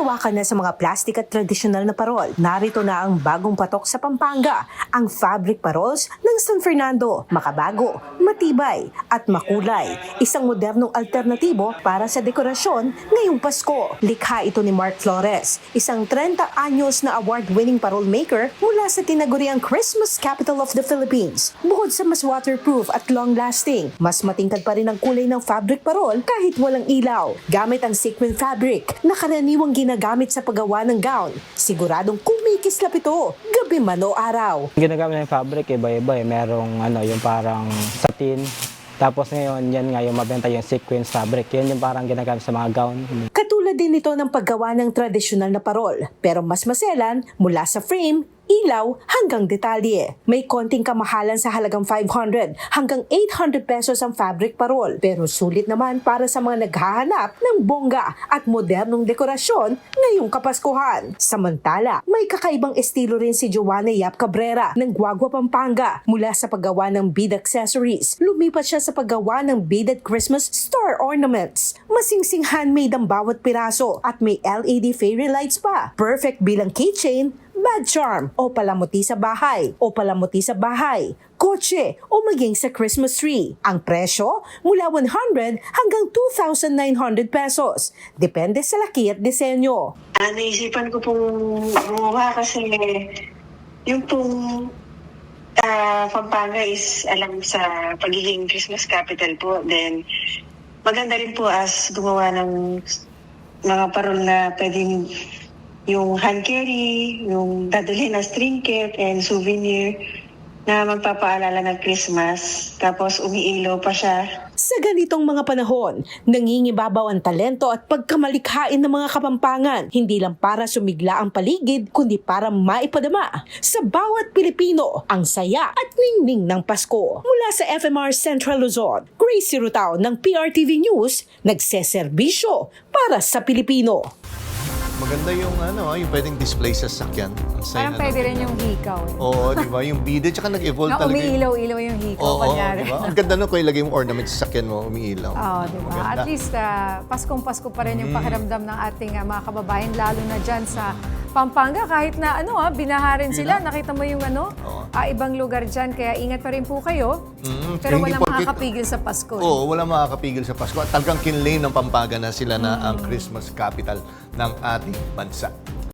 Sawa ka na sa mga plastic at tradisyonal na parol. Narito na ang bagong patok sa Pampanga, ang fabric parols ng San Fernando. Makabago, matibay at makulay. Isang modernong alternatibo para sa dekorasyon ngayong Pasko. Likha ito ni Mark Flores, isang 30 anyos na award-winning parol maker mula sa tinaguriang Christmas Capital of the Philippines. Bukod sa mas waterproof at long-lasting, mas matingkad pa rin ang kulay ng fabric parol kahit walang ilaw. Gamit ang sequin fabric na karaniwang ginagamit sa paggawa ng gown. Siguradong kumikislap ito, gabi man o araw. Ginagamit ng fabric, iba-iba eh. Merong ano, yung parang satin. Tapos ngayon, yan nga yung mabenta yung sequence fabric. Yan yung parang ginagamit sa mga gown. Katulad din ito ng paggawa ng tradisyonal na parol, pero mas maselan mula sa frame, ilaw hanggang detalye. May konting kamahalan sa halagang 500 hanggang 800 pesos ang fabric parol, pero sulit naman para sa mga naghahanap ng bongga at modernong dekorasyon ngayong Kapaskuhan. Samantala, may kakaibang estilo rin si Joanna Yap Cabrera ng Guagua, Pampanga mula sa paggawa ng bead accessories. Lumipat siya sa paggawa ng beaded Christmas star ornaments. Masingsing handmade ang bawat piraso at may LED fairy lights pa. Perfect bilang keychain, bad charm o palamuti sa bahay o palamuti sa bahay, kotse o maging sa Christmas tree. Ang presyo mula 100 hanggang 2,900 pesos. Depende sa laki at disenyo. Ah, naisipan ko pong gumawa kasi yung pong ah, Pampanga is alam sa pagiging Christmas capital po. Then, maganda rin po as gumawa ng mga parol na pwedeng yung hand carry, yung dadalhin na trinket and souvenir na magpapaalala ng Christmas. Tapos umiilaw pa siya. Sa ganitong mga panahon, nangingibabaw ang talento at pagkamalikhain ng mga kapampangan, hindi lang para sumigla ang paligid, kundi para maipadama sa bawat Pilipino ang saya at ningning ng Pasko. Mula sa FMR Central Luzon, Gracie Rutao ng PRTV News, nagseserbisyo para sa Pilipino. Maganda yung ano, ah, yung pwedeng display sa sakyan. Ang saya Parang pwede rin yung hikaw. Eh. Oo, di ba? Yung beaded, tsaka nag-evolve Na talaga. yung- umiilaw-ilaw yung hikaw, Oo, kunyari. di ba? Ang ganda nun kung ilagay mo ornament sa sakyan mo, umiilaw. Oo, di ba? Maganda. At least, ah, Paskong-Pasko pa rin yung pakiramdam ng ating ah, mga kababayan, lalo na dyan sa Pampanga. Kahit na ano, ah, binaharin sila. Nakita mo yung ano, Oo. ah, ibang lugar dyan. Kaya ingat pa rin po kayo. Mm, Pero hindi walang porket- makakapigil sa Pasko. eh. Oo, wala makakapigil sa Pasko. At talagang kinlay ng Pampanga na sila na Mm. ang Christmas capital ng ating bansa.